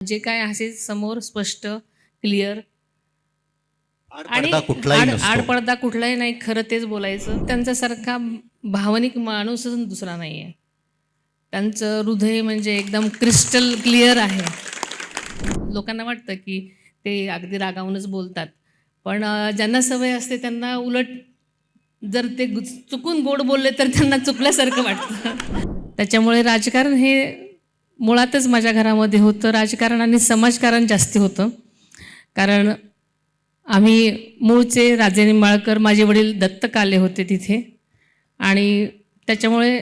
जे काय असे समोर स्पष्ट क्लिअर आणि आडपडदा कुठलाही आड- नसतो. आडपडदा कुठलाही नाही खरं तेच बोलायचं. त्यांच्यासारखा भावनिक माणूसच दुसरा नाही आहे त्यांचं हृदय म्हणजे एकदम क्रिस्टल क्लिअर आहे. लोकांना वाटतं की ते अगदी रागावूनच बोलतात. पण ज्यांना सवय असते त्यांना उलट जर ते चुकून गोड बोलले तर त्यांना चुकल्यासारखं वाटतं. त्याच्यामुळे राजकारण हे मुळातच माझ्या घरामध्ये होतं राजकारण आणि समाजकारण जास्ती होतं. कारण आम्ही मूळचे राजे निंबाळकर माझे वडील दत्तक आले होते तिथे. आणि त्याच्यामुळे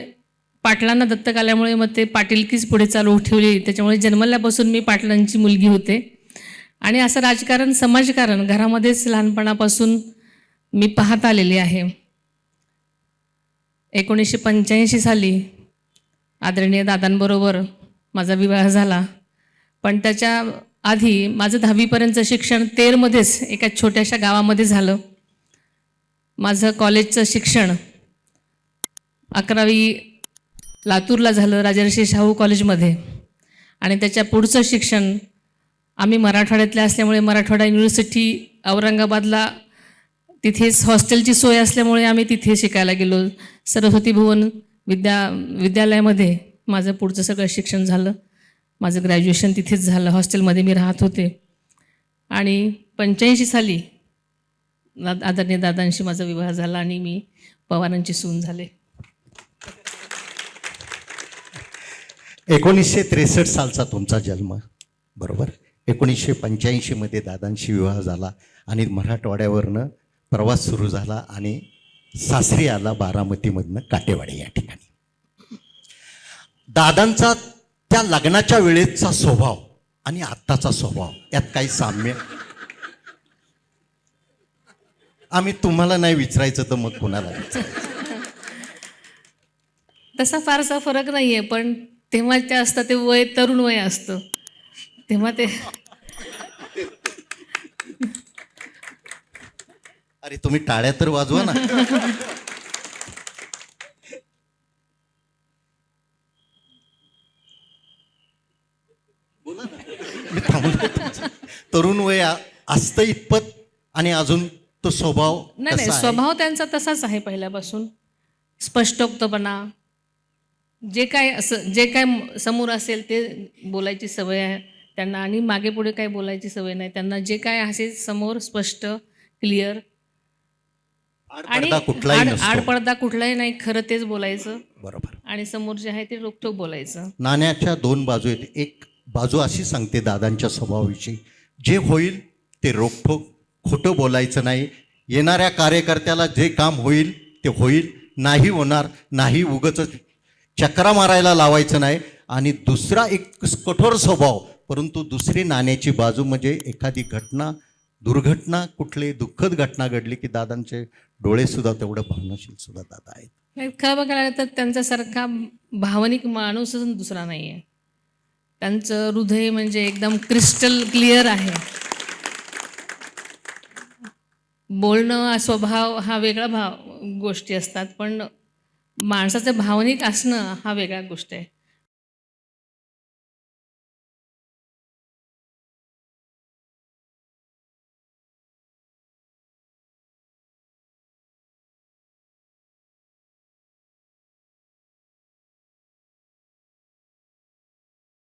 पाटलांना दत्तक आल्यामुळे मग ते पाटीलकीच पुढे चालू ठेवली. त्याच्यामुळे जन्मल्यापासून मी पाटलांची मुलगी होते. आणि असं राजकारण समाजकारण घरामध्येच लहानपणापासून मी पाहत आलेली आहे. एकोणीसशे पंच्याऐंशी साली आदरणीय दादांबरोबर माझा विवाह झाला. पण त्याच्या आधी माझं दहावीपर्यंतचं शिक्षण तेरमध्येच एका छोट्याशा गावामध्ये झालं. माझं कॉलेजचं शिक्षण अकरावी लातूरला झालं राजर्षी शाहू कॉलेजमध्ये. आणि त्याच्या पुढचं शिक्षण आम्ही मराठवाड्यातल्या असल्यामुळे मराठवाडा युनिव्हर्सिटी औरंगाबादला तिथेच हॉस्टेलची सोय असल्यामुळे आम्ही तिथे शिकायला गेलो. सरस्वती भुवन विद्या विद्यालयामध्ये. माझं पुढचं सगळं शिक्षण झालं. माझं ग्रॅज्युएशन तिथेच झालं. हॉस्टेलमध्ये मी राहत होते. आणि पंच्याऐंशी साली दा- आदरणीय दादांशी माझा विवाह झाला आणि मी पवारांची सून झाले. एकोणीसशे त्रेसष्ट सालचा तुमचा जन्म बरोबर? एकोणीसशे पंच्याऐंशीमध्ये दादांशी विवाह झाला आणि मराठवाड्यावरनं प्रवास सुरू झाला आणि सासरी आला बारामतीमधनं काटेवाडी या ठिकाणी. दादांचा त्या लग्नाच्या वेळेचा स्वभाव आणि आत्ताचा स्वभाव यात काही साम्य? आम्ही तुम्हाला नाही विचारायचं तर मग कुणाला? तसा फारसा फरक नाही आहे पण तेव्हा ते असतं ते वय तरुण वय असतं. तेव्हा ते अरे तुम्ही टाळ्या तर वाजवा ना. मी थांबलो. तुमचं. तरुण वय असतं इतपत आणि अजून तो स्वभाव नाही नाही कसा आहे? स्वभाव त्यांचा तसाच आहे पहिल्यापासून. स्पष्टोक्तपणा. जे काय असं जे काय म- समोर असेल ते बोलायची सवय आहे त्यांना आणि मागे पुढे काही बोलायची सवय नाही. त्यांना जे काय असे समोर स्पष्ट क्लिअर. आणि आडपडदा कुठलाही आड- नसतो. आडपडदा कुठलाही नाही खरं तेच बोलायचं. बरोबर. आणि समोर जे आहे ते रोखोक बोलायचं. नाण्याच्या दोन बाजू आहेत. एक बाजू अशी सांगते दादांच्या स्वभावाविषयी. जे होईल ते रोखोक खोटं बोलायचं नाही. येणाऱ्या कार्यकर्त्याला जे काम होईल ते होईल. नाही होणार नाही उगच चक्रा मारायला लावायचं नाही. आणि दुसरा एक कठोर स्वभाव परंतु दुसरी नाण्याची बाजू म्हणजे एखादी घटना दुर्घटना कुठली दुःखद घटना घडली की दादांचे डोळे सुद्धा तेवढं भावनाशील सुद्धा दादा आहेत. खरं बघायला तर त्यांच्यासारखा भावनिक माणूसच दुसरा नाही आहे त्यांचं हृदय म्हणजे एकदम क्रिस्टल क्लिअर आहे. बोलणं स्वभाव हा वेगळा भाव गोष्टी असतात पण माणसाचं भावनिक असणं हा वेगळा गोष्ट आहे.